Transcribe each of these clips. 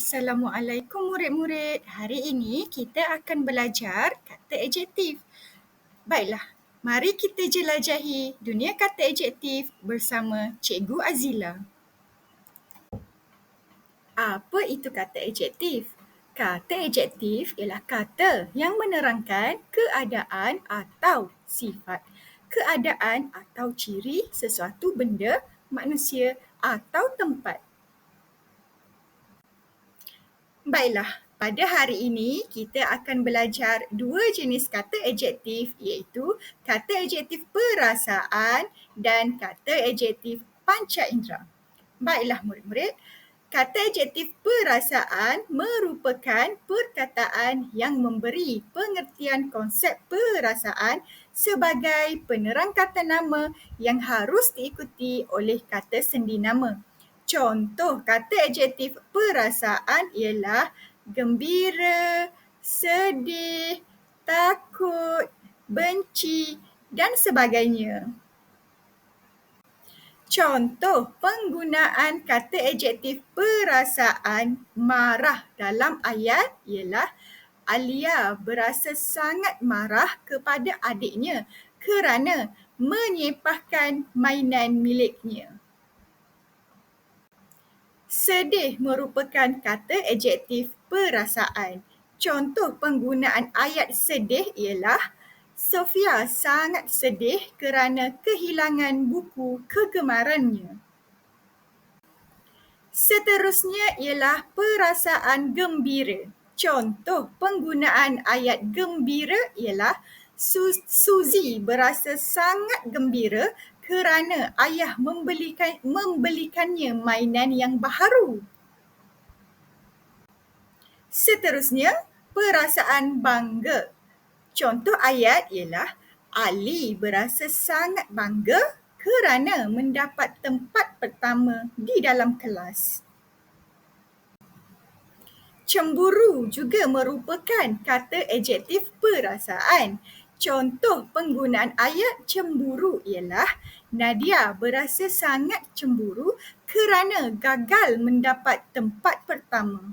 Assalamualaikum murid-murid. Hari ini kita akan belajar kata adjektif. Baiklah, mari kita jelajahi dunia kata adjektif bersama Cikgu Azila. Apa itu kata adjektif? Kata adjektif ialah kata yang menerangkan keadaan atau sifat. Keadaan atau ciri sesuatu benda, manusia atau tempat. Baiklah, pada hari ini kita akan belajar dua jenis kata adjektif iaitu kata adjektif perasaan dan kata adjektif panca indera. Baiklah murid-murid, kata adjektif perasaan merupakan perkataan yang memberi pengertian konsep perasaan sebagai penerang kata nama yang harus diikuti oleh kata sendi nama. Contoh kata adjektif perasaan ialah gembira, sedih, takut, benci dan sebagainya. Contoh penggunaan kata adjektif perasaan marah dalam ayat ialah Alia berasa sangat marah kepada adiknya kerana menyepahkan mainan miliknya. Sedih merupakan kata adjektif perasaan. Contoh penggunaan ayat sedih ialah Sofia sangat sedih kerana kehilangan buku kegemarannya. Seterusnya ialah perasaan gembira. Contoh penggunaan ayat gembira ialah Suzy berasa sangat gembira kerana ayah membelikan membelikannya mainan yang baharu. Seterusnya, perasaan bangga. Contoh ayat ialah Ali berasa sangat bangga kerana mendapat tempat pertama di dalam kelas. Cemburu juga merupakan kata adjektif perasaan. Contoh penggunaan ayat cemburu ialah Nadia berasa sangat cemburu kerana gagal mendapat tempat pertama.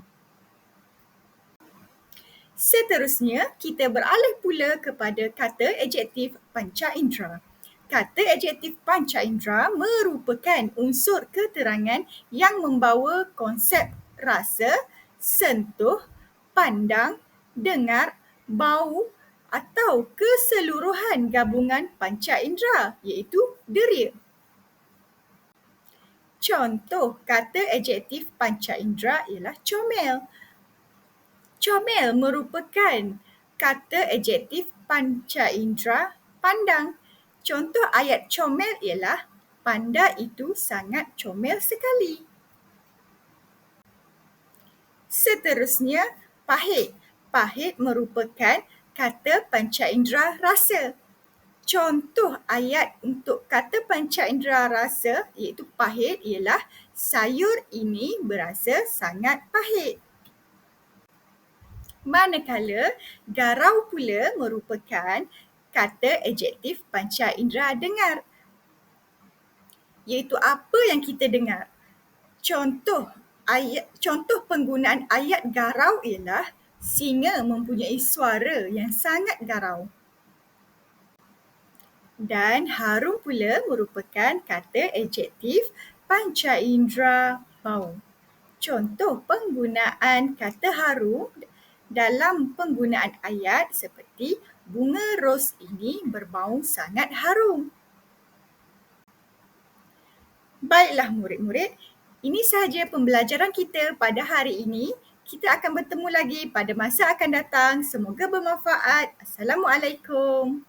Seterusnya, kita beralih pula kepada kata adjektif panca indera. Kata adjektif panca indera merupakan unsur keterangan yang membawa konsep rasa, sentuh, pandang, dengar, bau, atau keseluruhan gabungan panca indera iaitu deria. Contoh kata adjektif panca indera ialah comel. Comel merupakan kata adjektif panca indera pandang. Contoh ayat comel ialah panda itu sangat comel sekali. Seterusnya, pahit. Pahit merupakan kata panca indera rasa. Contoh ayat untuk kata panca indera rasa iaitu pahit ialah sayur ini berasa sangat pahit. Manakala garau pula merupakan kata adjektif panca indera dengar iaitu apa yang kita dengar. Contoh ayat contoh penggunaan ayat garau ialah Singa mempunyai suara yang sangat garau. Dan harum pula merupakan kata adjektif panca indera bau. Contoh penggunaan kata harum dalam penggunaan ayat seperti bunga ros ini berbau sangat harum. Baiklah murid-murid, ini sahaja pembelajaran kita pada hari ini. Kita akan bertemu lagi pada masa akan datang. Semoga bermanfaat. Assalamualaikum.